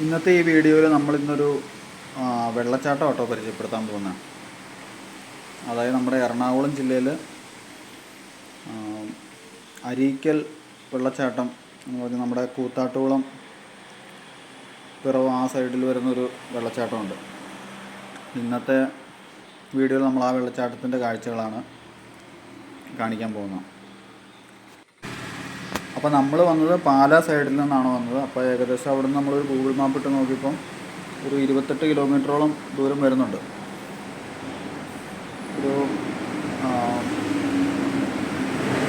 ഇന്നത്തെ ഈ വീഡിയോയിൽ നമ്മൾ ഇന്നൊരു വെള്ളച്ചാട്ടം ഓട്ടോ പരിചയപ്പെടുത്താൻ പോകുന്നത് അതായത് നമ്മുടെ എറണാകുളം ജില്ലയിൽ അരീക്കൽ വെള്ളച്ചാട്ടം എന്ന് പറഞ്ഞാൽ നമ്മുടെ കൂത്താട്ടുകുളം പിറവ് ആ സൈഡിൽ വരുന്നൊരു വെള്ളച്ചാട്ടമുണ്ട്. ഇന്നത്തെ വീഡിയോയിൽ നമ്മൾ ആ വെള്ളച്ചാട്ടത്തിന്റെ കാഴ്ചകളാണ് കാണിക്കാൻ പോകുന്നത് അപ്പോൾ നമ്മൾ വന്നത് പാലാ സൈഡിൽ നിന്നാണ് വന്നത്. അപ്പോൾ ഏകദേശം അവിടെ നിന്ന് നമ്മളൊരു ഗൂഗിൾ മാപ്പ് ഇട്ട് നോക്കിയപ്പം ഒരു ഇരുപത്തെട്ട് കിലോമീറ്ററോളം ദൂരം വരുന്നുണ്ട്. ഒരു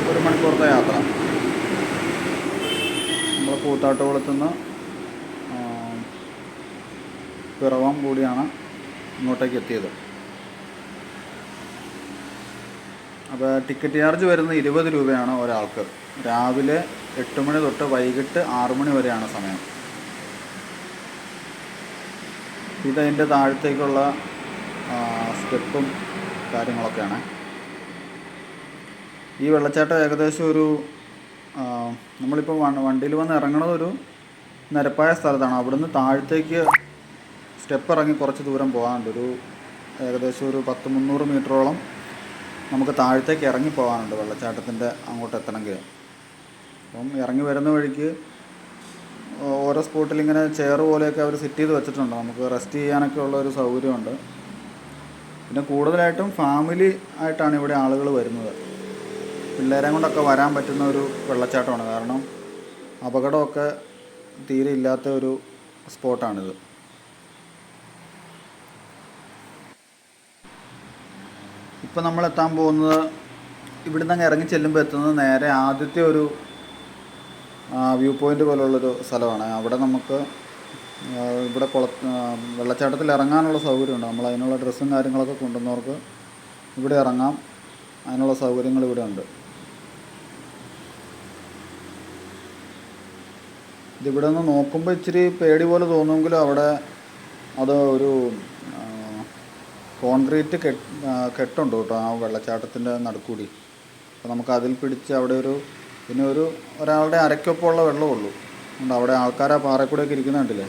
ഒരു മണിക്കൂറത്തെ യാത്ര. നമ്മൾ കൂത്താട്ടുകുളത്തു നിന്ന് ആ, പിറവം കൂടിയാണ് ഇങ്ങോട്ടേക്ക് എത്തിയത്. അപ്പോൾ ടിക്കറ്റ് ചാർജ് വരുന്നത് ഇരുപത് രൂപയാണ് ഒരാൾക്ക്. രാവിലെ എട്ട് മണി തൊട്ട് വൈകിട്ട് ആറ് മണി വരെയാണ് സമയം. ഇതതിന്റെ താഴത്തേക്കുള്ള സ്റ്റെപ്പും കാര്യങ്ങളൊക്കെയാണ്. ഈ വെള്ളച്ചാട്ടം ഏകദേശം ഒരു നമ്മളിപ്പോൾ വണ്ടിയിൽ വന്ന് ഇറങ്ങണത് ഒരു നിരപ്പായ സ്ഥലത്താണ്. അവിടുന്ന് താഴത്തേക്ക് സ്റ്റെപ്പ് ഇറങ്ങി കുറച്ച് ദൂരം പോകാനുണ്ട്. ഒരു ഏകദേശം ഒരു പത്ത് മുന്നൂറ് മീറ്ററോളം നമുക്ക് താഴത്തേക്ക് ഇറങ്ങി പോകാനുണ്ട് വെള്ളച്ചാട്ടത്തിന്റെ അങ്ങോട്ട് എത്തണമെങ്കിൽ അപ്പം ഇറങ്ങി വരുന്ന വഴിക്ക് ഓരോ സ്പോട്ടിൽ ഇങ്ങനെ ചെയർ പോലെയൊക്കെ അവർ സെറ്റ് ചെയ്ത് വെച്ചിട്ടുണ്ട്. നമുക്ക് റെസ്റ്റ് ചെയ്യാനൊക്കെ ഉള്ള ഒരു സൗകര്യമുണ്ട്. പിന്നെ കൂടുതലായിട്ടും ഫാമിലി ആയിട്ടാണ് ഇവിടെ ആളുകൾ വരുന്നത്. പിള്ളേരെ കൊണ്ടൊക്കെ വരാൻ പറ്റുന്ന ഒരു വെള്ളച്ചാട്ടമാണ്. കാരണം അപകടമൊക്കെ തീരെ ഇല്ലാത്ത ഒരു സ്പോട്ടാണിത്. ഇപ്പം നമ്മൾ എത്താൻ പോകുന്നത് ഇവിടുന്ന് അങ്ങ് ഇറങ്ങി ചെല്ലുമ്പോൾ എത്തുന്നത് നേരെ ആദ്യത്തെ ഒരു വ്യൂ പോയിന്റ് പോലുള്ളൊരു സ്ഥലമാണ്. അവിടെ നമുക്ക് ഇവിടെ കുള വെള്ളച്ചാട്ടത്തിൽ ഇറങ്ങാനുള്ള സൗകര്യമുണ്ട്. നമ്മൾ അതിനുള്ള ഡ്രസ്സും കാര്യങ്ങളൊക്കെ കൊണ്ടുവന്നവർക്ക് ഇവിടെ ഇറങ്ങാം. അതിനുള്ള സൗകര്യങ്ങൾ ഇവിടെ ഉണ്ട്. ഇതിവിടെ നിന്ന് നോക്കുമ്പോൾ ഇച്ചിരി പേടി പോലെ തോന്നുമെങ്കിലും അവിടെ അത് ഒരു കോൺക്രീറ്റ് കെട്ട് കെട്ടുണ്ട് കേട്ടോ ആ വെള്ളച്ചാട്ടത്തിന്റെ നടുക്കൂടി. അപ്പോൾ നമുക്ക് അതിൽ പിടിച്ച് അവിടെ ഒരു പിന്നെ ഒരു ഒരാളുടെ അരക്കൊപ്പമുള്ള വെള്ളമേ ഉള്ളൂ അവിടെ ആൾക്കാർ ആ പാറക്കൂടെയൊക്കെ ഇരിക്കുന്ന കണ്ടില്ലേ?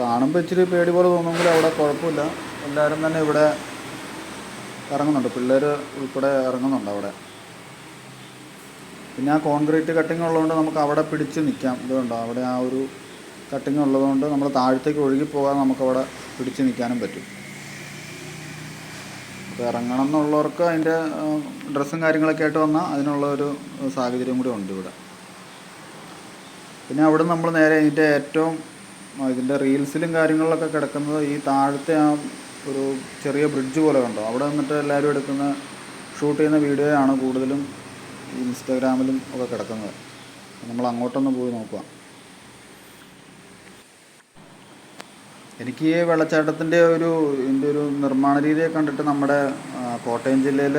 കാണുമ്പോൾ ഇച്ചിരി പേടി പോലെ തോന്നുമെങ്കിലും അവിടെ കുഴപ്പമില്ല. എല്ലാവരും തന്നെ ഇവിടെ ഇറങ്ങുന്നുണ്ട്. പിള്ളേർ ഉൾപ്പെടെ ഇറങ്ങുന്നുണ്ട് അവിടെ. പിന്നെ ആ കോൺക്രീറ്റ് കട്ടിങ് ഉള്ളതുകൊണ്ട് നമുക്ക് അവിടെ പിടിച്ച് നിൽക്കാം ഇതുകൊണ്ട് അവിടെ ആ ഒരു കട്ടിങ് ഉള്ളതുകൊണ്ട് നമ്മൾ താഴത്തേക്ക് ഒഴുകി പോകാൻ നമുക്കവിടെ പിടിച്ച് നിൽക്കാനും പറ്റും. അപ്പോൾ ഇറങ്ങണം എന്നുള്ളവർക്ക് അതിന്റെ ഡ്രസ്സും കാര്യങ്ങളൊക്കെ ആയിട്ട് വന്നാൽ അതിനുള്ള ഒരു സാഹചര്യം കൂടി ഉണ്ട് ഇവിടെ. പിന്നെ അവിടെ നമ്മൾ നേരെ ഇതിന്റെ ഏറ്റവും ഇതിന്റെ റീൽസിലും കാര്യങ്ങളിലൊക്കെ കിടക്കുന്നത് ഈ താഴത്തെ ആ ഒരു ചെറിയ ബ്രിഡ്ജ് പോലെ കണ്ടോ? അവിടെ നിന്നിട്ട് എല്ലാവരും എടുക്കുന്ന ഷൂട്ട് ചെയ്യുന്ന വീഡിയോയാണ് കൂടുതലും ഇൻസ്റ്റാഗ്രാമിലും ഒക്കെ കിടക്കുന്നത്. നമ്മൾ അങ്ങോട്ടൊന്ന് പോയി നോക്കുക എനിക്ക് ഈ വെള്ളച്ചാട്ടത്തിന്റെ ഒരു ഇതിന്റെ ഒരു നിർമ്മാണ രീതിയെ കണ്ടിട്ട് നമ്മുടെ കോട്ടയം ജില്ലയിൽ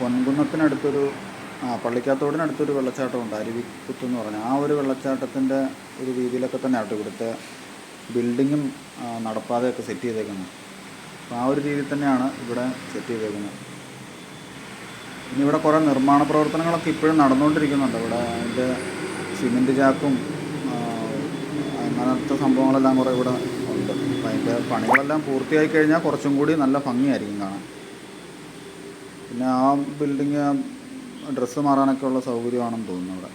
പൊൻകുന്നത്തിനടുത്തൊരു പള്ളിക്കാത്തോടിനടുത്തൊരു വെള്ളച്ചാട്ടമുണ്ട്. അരുവിക്കുത്ത് എന്ന് പറഞ്ഞാൽ ആ ഒരു വെള്ളച്ചാട്ടത്തിന്റെ ഒരു രീതിയിലൊക്കെ തന്നെ ആട്ടോ ഇവിടുത്തെ ബിൽഡിങ്ങും നടപ്പാതയൊക്കെ സെറ്റ് ചെയ്തേക്കുന്നത് അപ്പോൾ ആ ഒരു രീതിയിൽ തന്നെയാണ് ഇവിടെ സെറ്റ് ചെയ്തേക്കുന്നത് ഇനി ഇവിടെ കുറേ നിർമ്മാണ പ്രവർത്തനങ്ങളൊക്കെ ഇപ്പോഴും നടന്നുകൊണ്ടിരിക്കുന്നുണ്ട്. ഇവിടെ അതിന്റെ സിമെന്റ് ചാക്കും അങ്ങനത്തെ സംഭവങ്ങളെല്ലാം കുറേ ഇവിടെ ഉണ്ട്. അപ്പം അതിന്റെ പണികളെല്ലാം പൂർത്തിയായി കഴിഞ്ഞാൽ കുറച്ചും കൂടി നല്ല ഭംഗിയായിരിക്കും കാണാൻ. പിന്നെ ആ ബിൽഡിങ് ഡ്രസ്സ് മാറാനൊക്കെ ഉള്ള സൗകര്യമാണെന്ന് തോന്നുന്നു ഇവിടെ.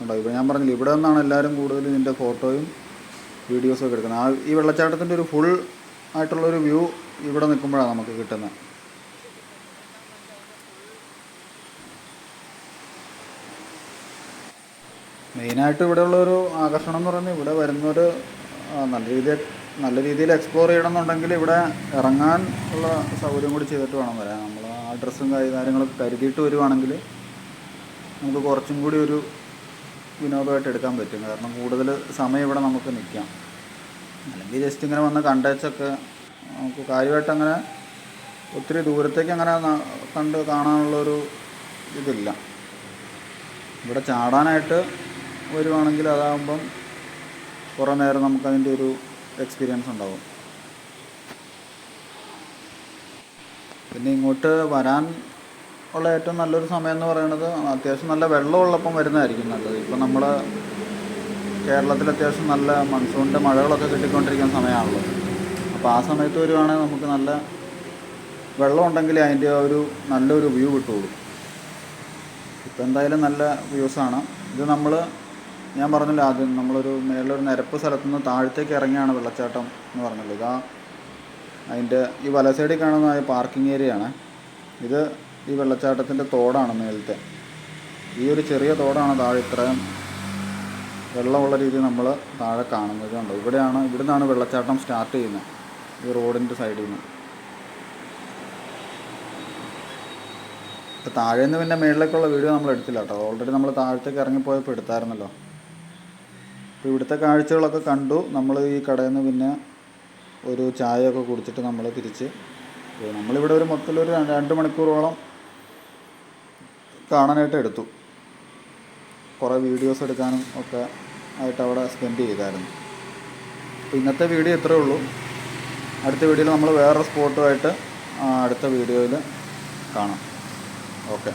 ഉണ്ടോ ഇപ്പോൾ ഞാൻ പറഞ്ഞില്ല ഇവിടെ നിന്നാണ് എല്ലാവരും കൂടുതൽ ഇതിന്റെ ഫോട്ടോയും വീഡിയോസും ഒക്കെ എടുക്കുന്നത്. ആ ഈ വെള്ളച്ചാട്ടത്തിന്റെ ഒരു ഫുൾ ആയിട്ടുള്ളൊരു വ്യൂ ഇവിടെ നിൽക്കുമ്പോഴാണ് നമുക്ക് കിട്ടുന്നത്. മെയിനായിട്ട് ഇവിടെയുള്ള ഒരു ആകർഷണം എന്ന് പറയുന്നത് ഇവിടെ വരുന്നൊരു നല്ല രീതിയിൽ നല്ല രീതിയിൽ എക്സ്പ്ലോർ ചെയ്യണമെന്നുണ്ടെങ്കിൽ ഇവിടെ ഇറങ്ങാൻ ഉള്ള സൗകര്യം കൂടി ചെയ്തിട്ട് വേണം വരാൻ. നമ്മൾ ആ ഡ്രസ്സും കാര്യങ്ങളൊക്കെ കരുതിയിട്ട് വരുവാണെങ്കിൽ നമുക്ക് കുറച്ചും കൂടി ഒരു വിനോദമായിട്ട് എടുക്കാൻ പറ്റും. കാരണം കൂടുതൽ സമയം ഇവിടെ നമുക്ക് നിൽക്കാം. അല്ലെങ്കിൽ ജസ്റ്റ് ഇങ്ങനെ വന്ന് കണ്ടേച്ചൊക്കെ നമുക്ക് കാര്യമായിട്ട് അങ്ങനെ ഒത്തിരി ദൂരത്തേക്ക് അങ്ങനെ കണ്ട് കാണാനുള്ളൊരു ഇതില്ല. ഇവിടെ ചാടാനായിട്ട് വരുവാണെങ്കിൽ അതാകുമ്പം കുറേ നേരം നമുക്കതിന്റെ ഒരു എക്സ്പീരിയൻസ് ഉണ്ടാവും. പിന്നെ ഇങ്ങോട്ട് വരാൻ ഉള്ള ഏറ്റവും നല്ലൊരു സമയം എന്ന് പറയുന്നത് അത്യാവശ്യം നല്ല വെള്ളമുള്ളപ്പം വരുന്നതായിരിക്കും നല്ലത്. ഇപ്പം നമ്മൾ കേരളത്തിൽ അത്യാവശ്യം നല്ല മൺസൂണിന്റെ മഴകളൊക്കെ കിട്ടിക്കൊണ്ടിരിക്കുന്ന സമയമാണല്ലോ അപ്പോൾ ആ സമയത്ത് വരുവാണെങ്കിൽ നമുക്ക് നല്ല വെള്ളം ഉണ്ടെങ്കിൽ അതിന്റെ ഒരു നല്ലൊരു വ്യൂ കിട്ടുള്ളൂ. ഇപ്പം എന്തായാലും നല്ല വ്യൂസാണ് ഇത് നമ്മൾ ഞാൻ പറഞ്ഞല്ലോ ആദ്യം നമ്മളൊരു മേളിലൊരു നിരപ്പ് സ്ഥലത്തു നിന്ന് താഴത്തേക്ക് ഇറങ്ങിയാണ് വെള്ളച്ചാട്ടം എന്ന് പറഞ്ഞല്ലോ ഇതാ അതിന്റെ ഈ വല സൈഡിൽ കാണുന്ന പാർക്കിംഗ് ഏരിയയാണ് ഇത് ഈ വെള്ളച്ചാട്ടത്തിന്റെ തോടാണ് മേലത്തെ ഈ ഒരു ചെറിയ തോടാണ് താഴെ ഇത്രയും വെള്ളമുള്ള രീതിയിൽ നമ്മൾ താഴെ കാണുന്നത് കണ്ടോ? ഇവിടെയാണ് ഇവിടെ നിന്നാണ് വെള്ളച്ചാട്ടം സ്റ്റാർട്ട് ചെയ്യുന്നത് ഈ റോഡിന്റെ സൈഡിൽ നിന്ന് ഇപ്പം താഴെ നിന്ന് പിന്നെ മേളിലേക്കുള്ള വീഡിയോ നമ്മൾ എടുത്തില്ല കേട്ടോ. ഓൾറെഡി നമ്മൾ താഴത്തേക്ക് ഇറങ്ങിപ്പോയപ്പോൾ എടുത്തായിരുന്നല്ലോ. അപ്പോൾ ഇവിടുത്തെ കാഴ്ചകളൊക്കെ കണ്ടു. നമ്മൾ ഈ കടയിൽ നിന്ന് പിന്നെ ഒരു ചായയൊക്കെ കുടിച്ചിട്ട് നമ്മൾ തിരിച്ച് നമ്മളിവിടെ ഒരു മൊത്തത്തിലൊരു രണ്ട് മണിക്കൂറോളം കാണാനായിട്ട് എടുത്തു. കുറേ വീഡിയോസ് എടുക്കാനും ഒക്കെ ആയിട്ട് അവിടെ സ്പെൻഡ് ചെയ്തായിരുന്നു. അപ്പോൾ ഇന്നത്തെ വീഡിയോ ഇത്രയേ ഉള്ളൂ. അടുത്ത വീഡിയോയിൽ നമ്മൾ വേറൊരു സ്പോട്ടുമായിട്ട് അടുത്ത വീഡിയോയിൽ കാണാം. ഓക്കെ.